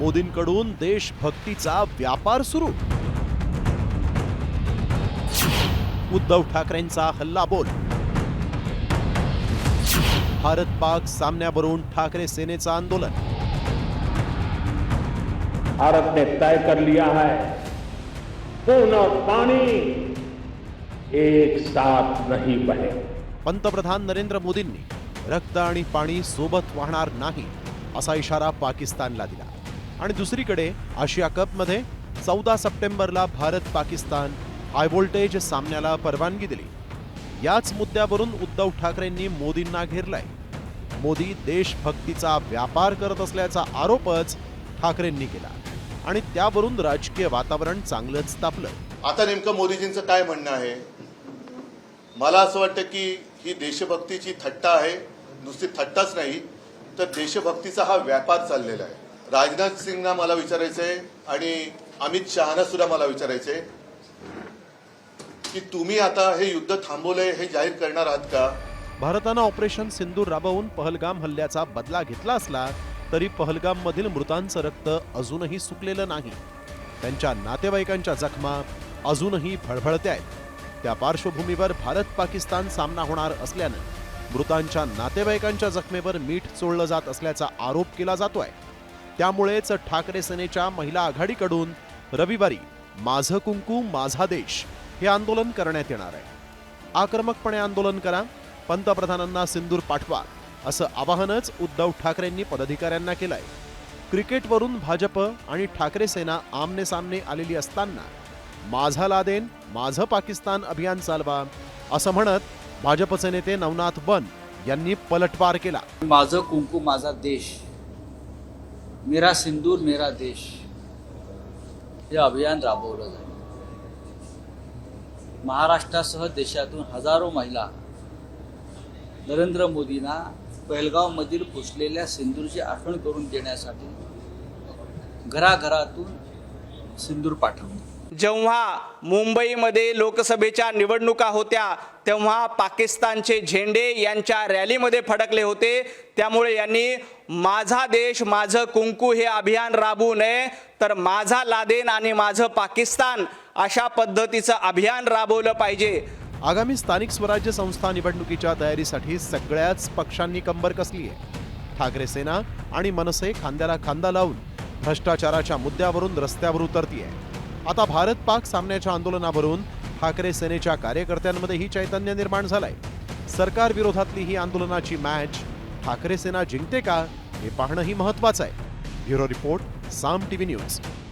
मोदींकडून देशभक्तीचा व्यापार सुरू. उद्धव ठाकरेंचा हल्ला बोल. भारत पाक सामन्यावरून ठाकरे सेनेचं आंदोलन. भारत ने तय कर लिया है. खून और पानी एक साथ नहीं बहे. पंतप्रधान नरेंद्र मोदींनी रक्त आणि पाणी सोबत वाहणार नाही असा इशारा पाकिस्तानला दिला. आणि दुसरीकडे आशिया कपमध्ये चौदा सप्टेंबरला भारत पाकिस्तान हाय व्होल्टेज सामन्याला परवानगी दिली. याच मुद्द्यावरून उद्धव ठाकरेंनी मोदींना घेरलाय. मोदी देशभक्तीचा व्यापार करत असल्याचा आरोपच ठाकरेंनी केला आणि त्यावरून राजकीय वातावरण चांगलंच तापलं. आता नेमकं मोदीजींचं काय म्हणणं आहे? मला असं वाटतं की ही देशभक्तीची थट्टा आहे. नुसती थट्टाच नाही तर देशभक्तीचा हा व्यापार चाललेला आहे. राजनाथ सिंगना मला विचारायचं आहे आणि अमित शहाना सुद्धा मला विचारायचं आहे की तुम्ही आता हे युद्ध थांबवलंय हे जाहीर करणार आहात का? भारतानं ऑपरेशन सिंदूर राबवून पहलगाम हल्ल्याचा बदला घेतला असला तरी पहलगाम मधील मृतांचं रक्त अजूनही सुकलेलं नाही. त्यांच्या नातेवाईकांच्या जखमा अजूनही फळफळत्या आहेत. त्या पार्श्वभूमीवर भारत पाकिस्तान सामना होणार असल्यानं मृतांच्या नातेवाईकांच्या जखमेवर मीठ चोळलं जात असल्याचा आरोप केला जातोय. त्यामुळेच ठाकरे सेनेच्या महिला आघाडीकडून रविवारी माझं कुंकू माझा देश हे आंदोलन करण्यात येणार आहे. आक्रमकपणे आंदोलन करा पंतप्रधानांना सिंदूर पाठवा असं आवाहनच उद्धव ठाकरेंनी पदाधिकाऱ्यांना केलंय. क्रिकेटवरून भाजप आणि ठाकरे सेना आमने सामने आलेली असताना माझा लादेन माझं पाकिस्तान अभियान चालवा असं म्हणत भाजपचे नेते नवनाथ बन यांनी पलटवार केला. माझं कुंकू माझा देश मेरा सिंदूर मेरा देश। हे अभियान राबवलं जाईल. महाराष्ट्रासह देशातून हजारो महिला नरेंद्र मोदींना पहलगावमधील पुसलेल्या सिंदूरची आठवण करून देण्यासाठी घराघरातून सिंदूर पाठवतात जेव्हा मुंबईमध्ये लोकसभेच्या निवडणुका होत्या तेव्हा पाकिस्तानचे झेंडे यांच्या रॅलीमध्ये फडकले होते. त्यामुळे यांनी माझा देश माझं कुंकू हे अभियान राबवू नये तर माझा लादेन आणि माझं पाकिस्तान अशा पद्धतीचं अभियान राबवलं पाहिजे. आगामी स्थानिक स्वराज्य संस्था निवडणुकीच्या तयारीसाठी सगळ्याच पक्षांनी कंबर कसली आहे? ठाकरे सेना आणि मनसे खांद्याला खांदा लावून भ्रष्टाचाराच्या मुद्द्यावरून रस्त्यावर उतरतीये. आता भारत पाक सामन्याच्या आंदोलनावरून ठाकरे सेनेच्या कार्यकर्त्यांमध्येही चैतन्य निर्माण झालंय. सरकार विरोधातली ही आंदोलनाची मॅच ठाकरे सेना जिंकते का हे पाहणंही महत्वाचं आहे. Bureau report Saam TV news.